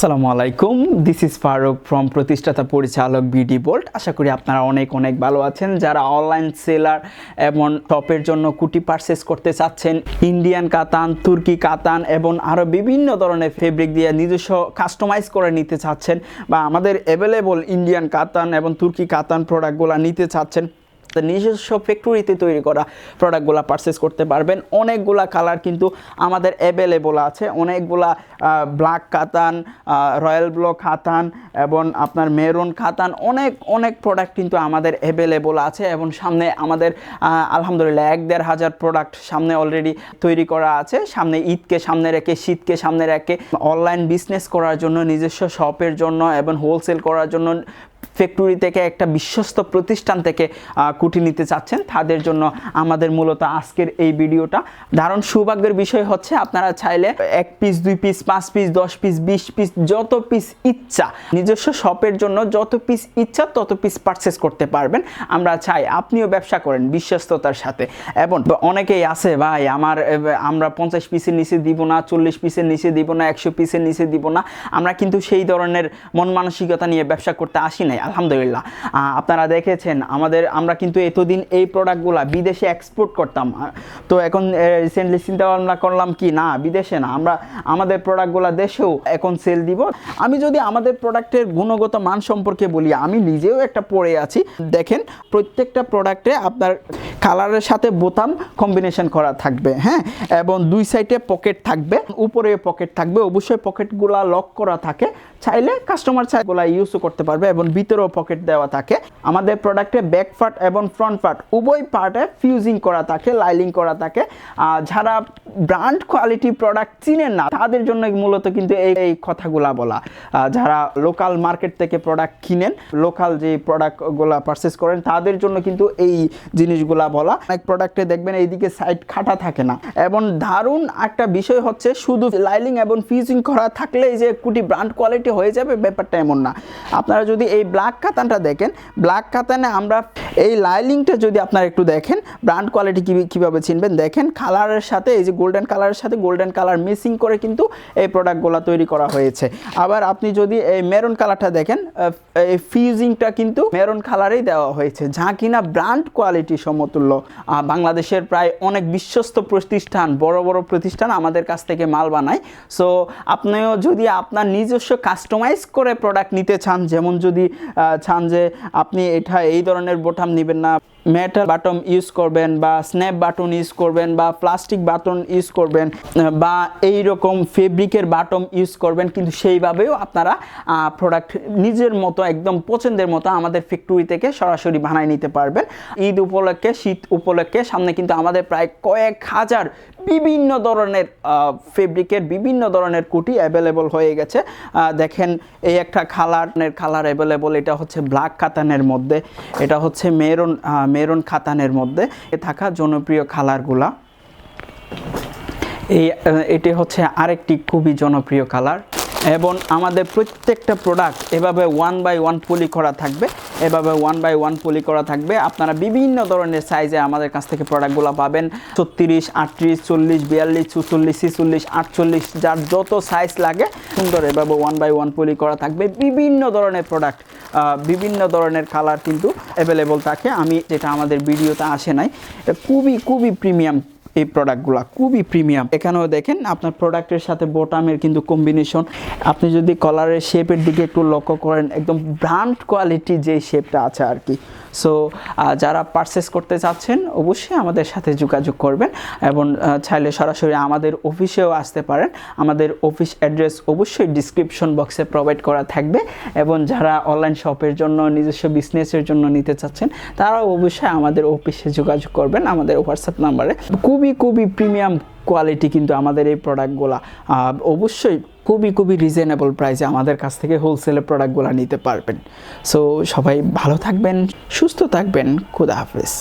আসসালামু আলাইকুম। This is Faruk from প্রতিষ্ঠাতা পরিচালক বিডি বোল্ট আশা করি আপনারা অনেক অনেক ভালো আছেন। যারা অনলাইন সেলার এবং টপের জন্য কুটি পারচেস করতে চাচ্ছেন ইন্ডিয়ান কাতান তুর্কি কাতান এবং আরও বিভিন্ন ধরনের ফেব্রিক দিয়ে নিজস্ব কাস্টমাইজ করে নিতে চাচ্ছেন বা আমাদের অ্যাভেলেবল ইন্ডিয়ান কাতান এবং তুর্কি কাতান প্রোডাক্টগুলো নিতে চাচ্ছেন তো নিজস্ব ফ্যাক্টরিতে তৈরি করা প্রোডাক্টগুলো পারচেস করতে পারবেন। অনেকগুলা কালার কিন্তু আমাদের অ্যাভেলেবল আছে। অনেকগুলা ব্ল্যাক কাতান রয়্যাল ব্লক খাতান এবং আপনার মেরুন খাতান, অনেক অনেক প্রোডাক্ট কিন্তু আমাদের অ্যাভেলেবল আছে এবং সামনে আমাদের আলহামদুলিল্লাহ এক দেড় হাজার প্রোডাক্ট সামনে অলরেডি তৈরি করা আছে। সামনে ঈদকে সামনে রেখে, শীতকে সামনে রেখে অনলাইন বিজনেস করার জন্য, নিজস্ব শপের জন্য এবং হোলসেল করার জন্য ফ্যাক্টরি থেকে একটা বিশ্বস্ত প্রতিষ্ঠান থেকে কুটি নিতে চাচ্ছেন। তাদের জন্য আমাদের মূলত আজকের এই ভিডিওটা। দারুণ সৌভাগ্যের বিষয় হচ্ছে, আপনারা চাইলে এক পিস দুই পিস পাঁচ পিস দশ পিস বিশ পিস যত পিস ইচ্ছা, নিজস্ব শপের জন্য যত পিস ইচ্ছা, তত পিস পারচেস করতে পারবেন। আমরা চাই আপনিও ব্যবসা করেন বিশ্বস্ততার সাথে। এবং অনেকেই আছে, ভাই, আমার আমরা পঞ্চাশ পিসের নিচে দিব না, চল্লিশ পিসের নিচে দিব না, একশো পিসের নিচে দিব না। আমরা কিন্তু সেই ধরনের মন মানসিকতা নিয়ে ব্যবসা করতে আসি নাই, আলহামদুলিল্লাহ। আপনারা দেখেছেন, আমাদের, আমরা কিন্তু এতদিন এই প্রোডাক্টগুলো বিদেশে এক্সপোর্ট করতাম। তো এখন রিসেন্টলি চিন্তা ভাবনা করলাম কি, না, বিদেশে না, আমরা আমাদের প্রোডাক্টগুলো দেশেও এখন সেল দিব। আমি যদি আমাদের প্রোডাক্টের গুণগত মান সম্পর্কে বলি, আমি নিজেও একটা পড়ে আছি। দেখেন, প্রত্যেকটা প্রোডাক্টে আপনার কালারের সাথে বোতাম কম্বিনেশন করা থাকবে হ্যাঁ? এবং দুই সাইডে পকেট থাকবে, উপরে পকেট থাকবে, অবশ্যই পকেটগুলা লক করা থাকে। চাইলে কাস্টমার চাইগুলা ইউজও করতে পারবে এবং ভিতরেও পকেট দেওয়া থাকে। আমাদের প্রোডাক্টে ব্যাক পার্ট এবং ফ্রন্ট পার্ট উভয় পার্টে ফিউজিং করা থাকে লাইলিং করা থাকে। আর যারা ব্র্যান্ড কোয়ালিটি প্রোডাক্ট চিনেন না, তাদের জন্য মূলত কিন্তু এই এই কথাগুলা বলা। যারা লোকাল মার্কেট থেকে প্রোডাক্ট কিনেন লোকাল যে প্রোডাক্টগুলা পারচেস করেন, তাদের জন্য কিন্তু এই জিনিসগুলা বলা। অনেক প্রোডাক্টে দেখবেন এইদিকে সাইড খাটা থাকে না। এবং দারুণ একটা বিষয় হচ্ছে শুধু লাইলিং এবং ফিউজিং করা থাকলেই যে কুটি ব্র্যান্ড কোয়ালিটি হয়ে যাবে, ব্যাপারটা এমন না। আপনারা যদি এই ব্ল্যাক কাতানটা দেখেন ব্ল্যাক কাতানে আমরা এই লাইলিংটা যদি আপনারা একটু দেখেন ব্র্যান্ড কোয়ালিটি কীভাবে চিনবেন, দেখেন কালারের সাথে এই যে গোল্ডেন কালারের সাথে গোল্ডেন কালার মিসিং করে কিন্তু এই প্রোডাক্টগুলো তৈরি করা হয়েছে। আবার আপনি যদি এই মেরুন কালারটা দেখেন এই ফিউজিংটা কিন্তু মেরুন কালারেই দেওয়া হয়েছে, যা কিনা ব্র্যান্ড কোয়ালিটি সমতুল্য। বাংলাদেশের প্রায় অনেক বিশ্বস্ত প্রতিষ্ঠান, বড় বড় প্রতিষ্ঠান আমাদের কাছ থেকে মাল বানায়। সো আপনিও যদি আপনার নিজস্ব কাস্টমাইজ করে প্রোডাক্ট নিতে চান, যেমন যদি চান যে আপনি এটা এই ধরনের বোটাম নেবেন না মেটাল বাটন ইউজ করবেন বা স্ন্যাপ বাটন ইউজ করবেন বা প্লাস্টিক বাটন ইউজ করবেন বা এই রকম ফেব্রিকের বাটন ইউজ করবেন, কিন্তু সেইভাবেও আপনারা প্রোডাক্ট নিজের মতো, একদম পছন্দের মতো আমাদের ফ্যাক্টরি থেকে সরাসরি বানায় নিতে পারবেন। ঈদ উপলক্ষে, শীত উপলক্ষে সামনে কিন্তু আমাদের প্রায় কয়েক হাজার বিভিন্ন ধরনের ফেব্রিকের বিভিন্ন ধরনের কুটি অ্যাভেলেবল হয়ে গেছে। দেখেন এই একটা খালারের খালার অ্যাভেলেবল এটা হচ্ছে ব্ল্যাক খাতানের মধ্যে, এটা হচ্ছে মেরুন মেরুন খাতানের মধ্যে এ থাকা জনপ্রিয় খালারগুলা এই এটি হচ্ছে আরেকটি খুবই জনপ্রিয় কালার এবং আমাদের প্রত্যেকটা প্রোডাক্ট এভাবে ওয়ান বাই ওয়ান পলি করা থাকবে। এভাবে ওয়ান বাই ওয়ান পলি করা থাকবে। আপনারা বিভিন্ন ধরনের সাইজে আমাদের কাছ থেকে প্রোডাক্টগুলো পাবেন। ছত্রিশ, আটত্রিশ, চল্লিশ, বিয়াল্লিশ, চুচল্লিশ, ছিচল্লিশ, আটচল্লিশ, যার যত সাইজ লাগে, সুন্দর এভাবে ওয়ান বাই ওয়ান পলি করা থাকবে। বিভিন্ন ধরনের প্রোডাক্ট বিভিন্ন ধরনের কালার কিন্তু অ্যাভেলেবল থাকে। আমি যেটা আমাদের ভিডিওতে আসে নাই খুবই খুবই প্রিমিয়াম এই প্রোডাক্টগুলো খুবই প্রিমিয়াম এখানেও দেখেন আপনার প্রোডাক্টের সাথে বোটামের কিন্তু কম্বিনেশন আপনি যদি কলারের শেপের দিকে একটু লক্ষ্য করেন, একদম ব্র্যান্ড কোয়ালিটি যে শেপটা আছে আর কি। সো যারা পারচেস করতে চাচ্ছেন, অবশ্যই আমাদের সাথে যোগাযোগ করবেন এবং চাইলে সরাসরি আমাদের অফিসেও আসতে পারেন। আমাদের অফিস অ্যাড্রেস অবশ্যই ডিসক্রিপশন বক্সে প্রোভাইড করা থাকবে এবং যারা অনলাইন শপের জন্য, নিজস্ব বিজনেসের জন্য নিতে চাচ্ছেন, তারাও অবশ্যই আমাদের অফিসে যোগাযোগ করবেন। আমাদের হোয়াটসঅ্যাপ নাম্বারে খুবই খুবই প্রিমিয়াম কোয়ালিটি কিন্তু আমাদের এই প্রোডাক্টগুলো অবশ্যই খুবই খুবই রিজনেবল প্রাইসে আমাদের কাছ থেকে হোলসেলের প্রোডাক্টগুলো নিতে পারবেন। সো সবাই ভালো থাকবেন, সুস্থ থাকবেন, খুদা হাফেজ।